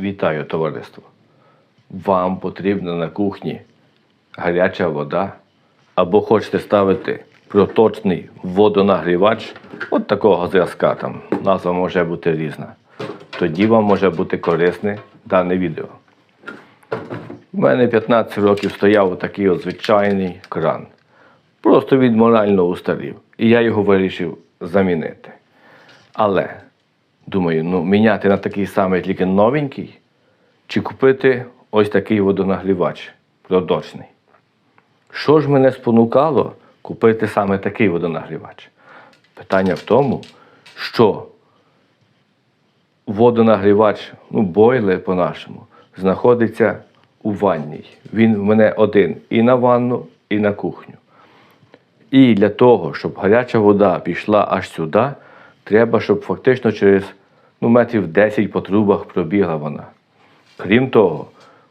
Вітаю, товариство! Вам потрібна на кухні гаряча вода або хочете ставити проточний водонагрівач от такого зразка там. Назва може бути різна. Тоді вам може бути корисне дане відео. У мене 15 років стояв такий от звичайний кран. Просто він морально устарів. І я його вирішив замінити. Але думаю, ну міняти на такий самий, тільки новенький, чи купити ось такий водонагрівач продочний. Що ж мене спонукало купити саме такий водонагрівач? Питання в тому, що водонагрівач, ну, бойлер по-нашому, знаходиться у ванній. Він в мене один і на ванну, і на кухню. І для того, щоб гаряча вода пішла аж сюди, треба, щоб фактично через ну, метрів 10 по трубах пробігла вона. Крім того,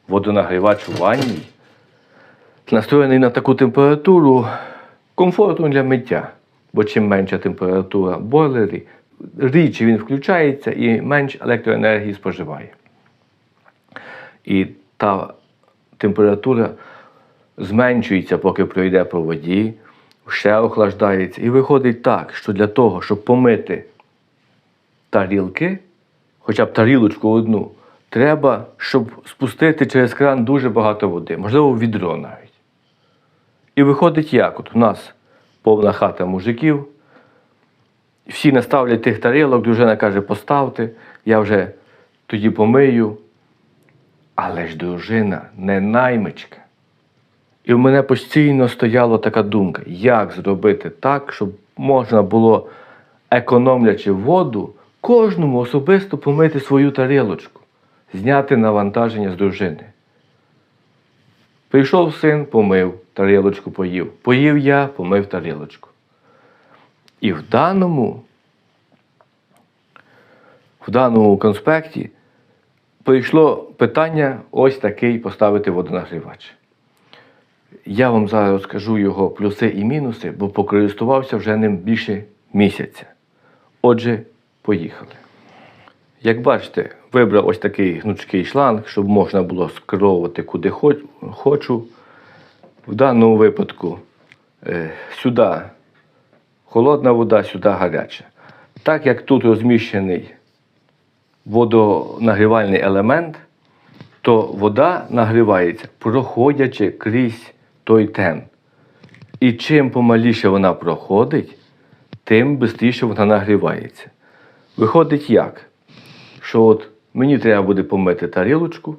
водонагрівач у ванній настроєний на таку температуру комфортну для миття. Бо чим менша температура в бойлері, рідше він включається і менш електроенергії споживає. І та температура зменшується, поки пройде по воді, ще охлаждається. І виходить так, що для того, щоб помити тарілки, хоча б тарілочку одну, треба, щоб спустити через кран дуже багато води, можливо, відро навіть. І виходить як? От у нас повна хата мужиків, всі наставлять тих тарілок, дружина каже, поставте, я вже тоді помию. Але ж дружина не наймичка. І в мене постійно стояла така думка, як зробити так, щоб можна було, економлячи воду, кожному особисто помити свою тарілочку, зняти навантаження з дружини. Прийшов син, помив, тарілочку поїв. Поїв я, помив тарілочку. І в даному, в даному конспекті прийшло питання ось такий поставити водонагрівач. Я вам зараз скажу його плюси і мінуси, бо покористувався вже ним більше місяця. Отже, поїхали. Як бачите, вибрав ось такий гнучкий шланг, щоб можна було скеровувати куди хочу. В даному випадку е, сюди холодна вода, сюди гаряча. Так як тут розміщений водонагрівальний елемент, то вода нагрівається, проходячи крізь той тен. І чим помаліше вона проходить, тим швидше вона нагрівається. Виходить як? Що от мені треба буде помити тарілочку,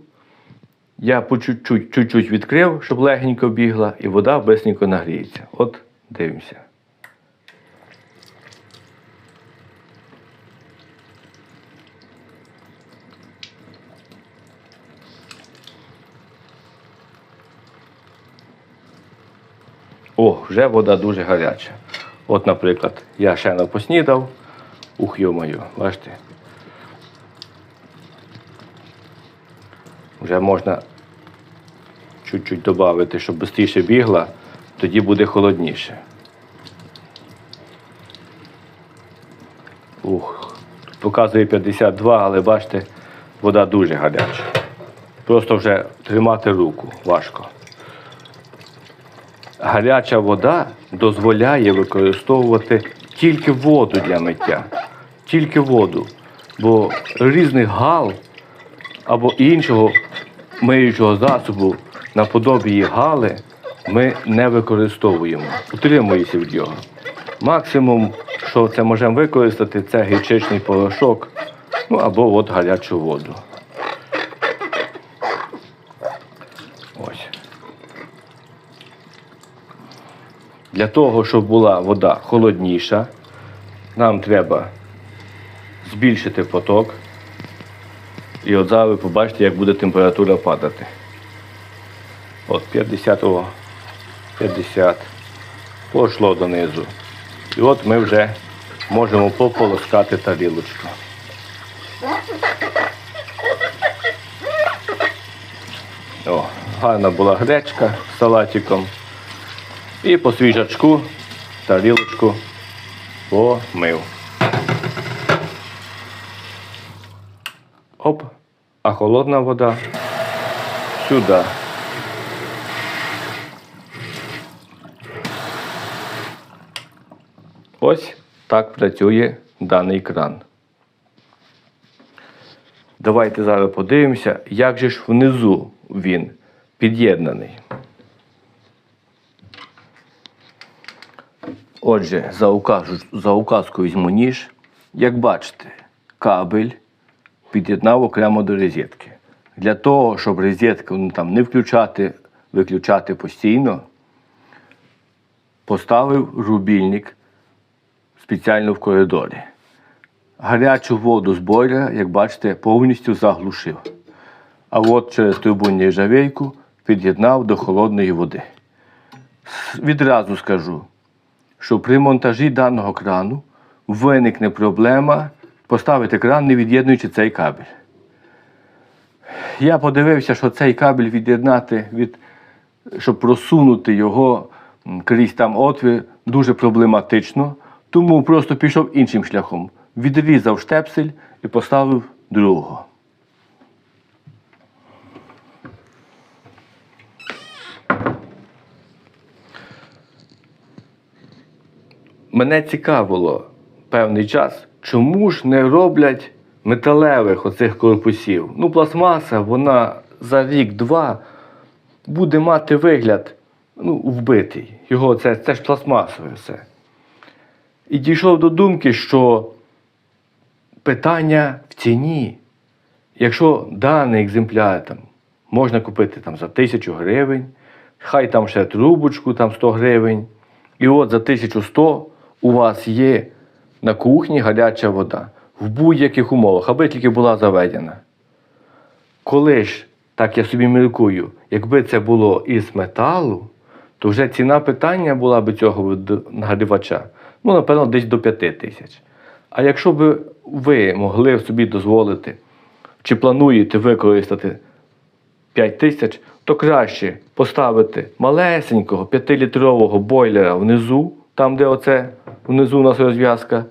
я по чуть-чуть, відкрив, щоб легенько бігла, і вода безненько нагріється. От дивимося. О, вже вода дуже гаряча. От, наприклад, я ще не поснідав. Ух, йо-моє, бачите. Вже можна чуть-чуть додати, щоб швидше бігла, тоді буде холодніше. Ух, тут показує 52, але бачите, вода дуже гаряча. Просто вже тримати руку важко. Гаряча вода дозволяє використовувати тільки воду для миття. Тільки воду. Бо різних гал або іншого миючого засобу наподобі гали ми не використовуємо. Утримуємося від його. Максимум, що це можемо використати, це гірчичний порошок, ну або от гарячу воду. Для того, щоб була вода холодніша, нам треба збільшити поток. І от зараз ви побачите, як буде температура падати. От 50, о, 50 пошло донизу. І от ми вже можемо пополоскати тарілочку. О, гарна була гречка з салатиком. І по свіжачку тарілочку помив. Оп. а холодна вода сюди. Ось так працює даний кран. Давайте зараз подивимося, як же ж внизу він під'єднаний. Отже, за, указу, за указкою візьму ніж. Як бачите, кабель під'єднав окремо до розетки. Для того, щоб розетку ну, там, не включати, виключати постійно, поставив рубільник спеціально в коридорі. Гарячу воду з бойлера, як бачите, повністю заглушив. А от через трубу нержавейку під'єднав до холодної води. Відразу скажу, що при монтажі даного крану виникне проблема поставити кран, не від'єднуючи цей кабель. Я подивився, що цей кабель від'єднати від, щоб просунути його крізь там отвір, дуже проблематично. Тому просто пішов іншим шляхом. Відрізав штепсель і поставив другого. Мене цікавило певний час, чому ж не роблять металевих оцих корпусів. Ну, пластмаса, вона за рік-два буде мати вигляд ну, вбитий. Його це, це ж пластмасове все. І дійшов до думки, що питання в ціні. Якщо даний екземпляр там, можна купити там, за тисячу гривень, хай там ще трубочку там 100 гривень, і от за 1100 у вас є на кухні гаряча вода в будь-яких умовах, аби тільки була заведена. Коли ж, так я собі міркую, якби це було із металу, то вже ціна питання була б цього нагрівача, ну, напевно, десь до 5 тисяч. А якщо б ви могли собі дозволити, чи плануєте використати 5 тисяч, то краще поставити малесенького 5-літрового бойлера внизу, там, де оце внизу у нас розв'язка,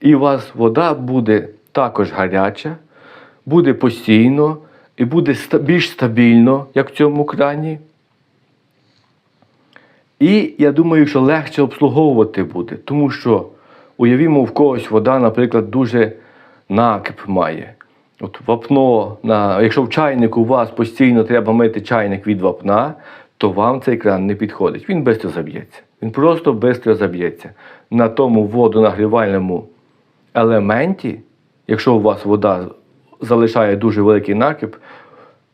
і у вас вода буде також гаряча, буде постійно і буде більш стабільно, як в цьому крані. І я думаю, що легше обслуговувати буде, тому що уявімо, в когось вода, наприклад, дуже накип має. От вапно, на, якщо в чайнику у вас постійно треба мити чайник від вапна, то вам цей кран не підходить. Він швидко заб'ється. Він просто швидко заб'ється. На тому водонагрівальному елементі, якщо у вас вода залишає дуже великий накип,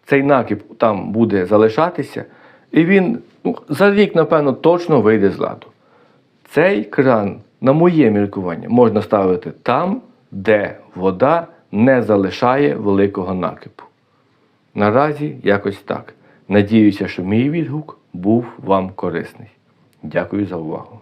цей накип там буде залишатися, і він ну, за рік, напевно, точно вийде з ладу. Цей кран, на моє міркування, можна ставити там, де вода не залишає великого накипу. Наразі якось так. Надіюся, що мій відгук був вам корисний. Дякую за увагу.